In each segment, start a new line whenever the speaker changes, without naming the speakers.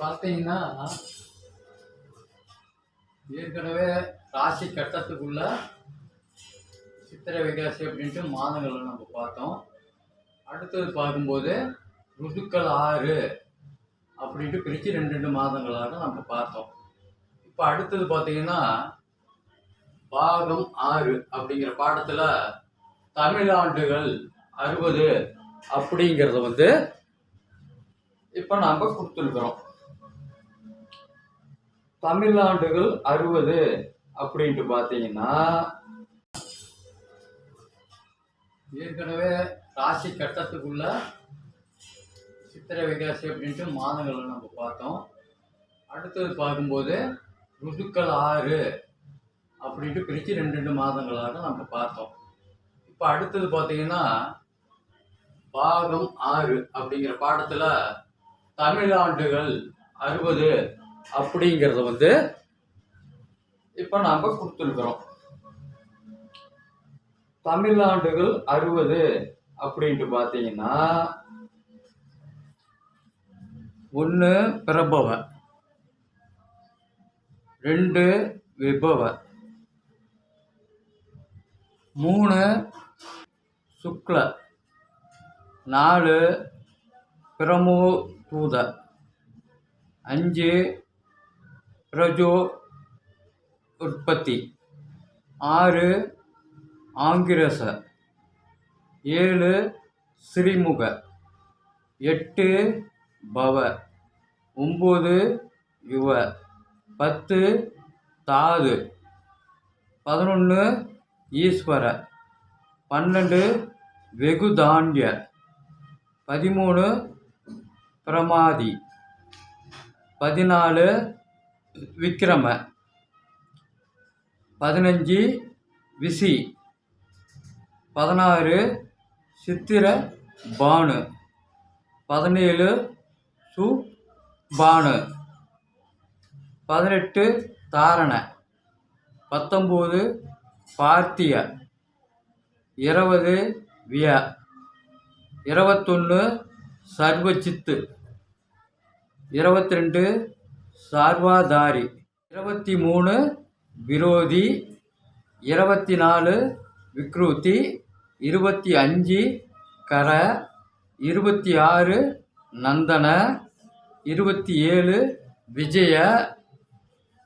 பார்த்தீங்கன்னா ஏற்கனவே ராசி கட்டத்துக்குள்ள சித்திரை வைகாசி அப்படின்ட்டு மாதங்களை நம்ம பார்த்தோம். அடுத்தது பார்க்கும்போது ருதுக்கள் ஆறு அப்படின்ட்டு பிரித்து ரெண்டு ரெண்டு மாதங்களாக நம்ம பார்த்தோம். இப்போ அடுத்தது பார்த்தீங்கன்னா பாகம் ஆறு அப்படிங்கிற பாடத்தில் தமிழாண்டுகள் அறுபது அப்படிங்கிறத வந்து இப்போ நாம் கொடுத்துருக்குறோம். தமிழ்நாடுகள் அறுபது அப்படின்ட்டு பார்த்தீங்கன்னா ஏற்கனவே ராசி கட்டத்துக்குள்ள சித்திரை வைகாசி அப்படின்ட்டு மாதங்களை நம்ம பார்த்தோம். அடுத்தது பார்க்கும்போது ருதுக்கள் ஆறு அப்படின்ட்டு பிரித்து ரெண்டு ரெண்டு மாதங்களாக நம்ம பார்த்தோம். இப்போ அடுத்தது பார்த்தீங்கன்னா பாகம் ஆறு அப்படிங்கிற பாடத்தில் தமிழாண்டுகள் அறுபது அப்படிங்கிறத வந்து இப்போ நாம் கொடுத்துருக்குறோம். தமிழாண்டுகள் அறுபது அப்படின்ட்டு பார்த்தீங்கன்னா ஒன்று பிரபவ ரெண்டு விபவ மூணு சுக்ல நாலு பிரமோ தூத அஞ்சு பிரஜோ உற்பத்தி. ஆறு ஆங்கிரச. ஏழு ஸ்ரீமுக எட்டு பவ. ஒம்பது யுவ. பத்து தாது. பதினொன்று ஈஸ்வர. பன்னெண்டு வெகுதாண்டிய. பதிமூணு பிரமாதி. பதினாலு விக்ரம பதினஞ்சு விசி. பதினாறு சித்திர பானு. பதினேழு சு பானு பதினெட்டு தாரண. பத்தொம்போது பார்த்திய. இருபது விய. இருபத்தொன்று சர்வஜித்து. இருபத்தி ரெண்டு சார்வாதாரி. இருபத்தி மூணு விரோதி. இருபத்தி நாலு விக்ருதி. இருபத்தி அஞ்சு கர. இருபத்தி ஆறு நந்தன. இருபத்தி ஏழு விஜய.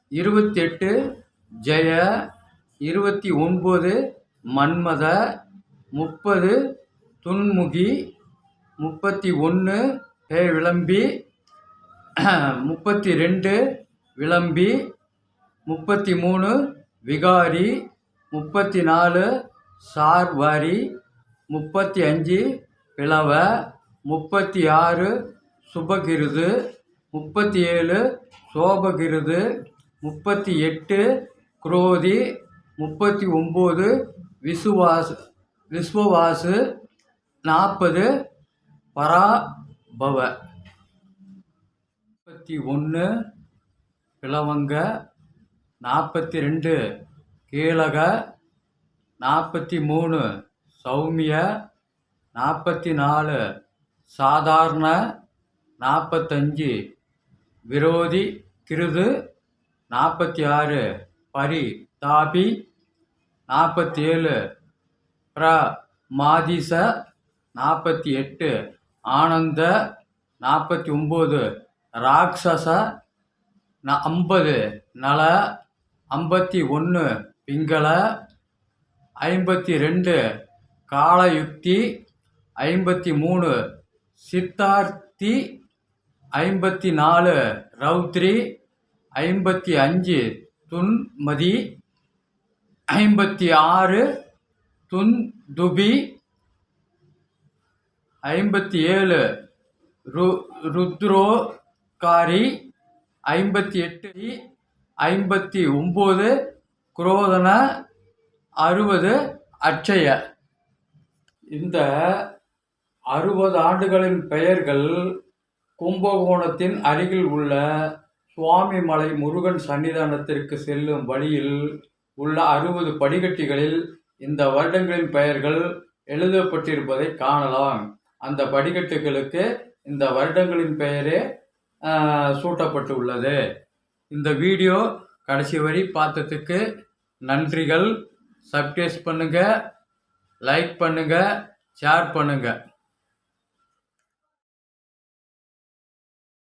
இருபத்தெட்டு ஜெய. இருபத்தி ஒன்பது மன்மத. முப்பது துன்முகி. முப்பத்தி ஒன்று பே விளம்பி. முப்பத்தி ரெண்டு விளம்பி. முப்பத்தி மூணு விகாரி. முப்பத்தி நாலு சார்வாரி. முப்பத்தி அஞ்சு பிளவ. முப்பத்தி ஆறு சுபகிருது. முப்பத்தி ஏழு சோபகிருது. முப்பத்தி எட்டு குரோதி. முப்பத்தி ஒம்பது விசுவாஸ் விஸ்வவாசு. நாற்பது பராபவ. முப்பத்தி ஒன்று பிளவங்க நாற்பத்தி ரெண்டு கீழக நாற்பத்தி மூணு சௌமிய நாற்பத்தி நாலு சாதாரண நாற்பத்தஞ்சு விரோதி கிருது நாற்பத்தி ஆறு பரி தாபி நாற்பத்தி ஏழு பிர மாதிச நாற்பத்தி எட்டு ஆனந்த நாற்பத்தி ஒம்பது ராட்சச ந ஐம்பது நல ஐம்பத்தி ஒன்று பிங்கள ஐம்பத்தி ரெண்டு காலயுக்தி ஐம்பத்தி மூணு சித்தார்த்தி ஐம்பத்தி நாலு ரௌத்ரி ஐம்பத்தி அஞ்சு துன்மதி ஐம்பத்தி ஆறு துன்துபி ஐம்பத்தி ஏழு ரு ருத்ரோகாரி ஐம்பத்தி எட்டு ஐம்பத்தி ஒம்பது குரோதன அறுபது அட்சய. இந்த அறுபது ஆண்டுகளின் பெயர்கள் கும்பகோணத்தின் அருகில் உள்ள சுவாமி மலை முருகன் சன்னிதானத்திற்கு செல்லும் வழியில் உள்ள அறுபது படிக்கட்டுகளில் இந்த வருடங்களின் பெயர்கள் எழுதப்பட்டிருப்பதை காணலாம். அந்த படிக்கட்டுகளுக்கு இந்த வருடங்களின் பெயரே சூட்டப்பட்டு உள்ளது இந்த வீடியோ கடைசி வரி பார்த்ததுக்கு நன்றிகள். சப்ஸ்கிரைப் பண்ணுங்கள் லைக் பண்ணுங்கள் ஷேர் பண்ணுங்கள்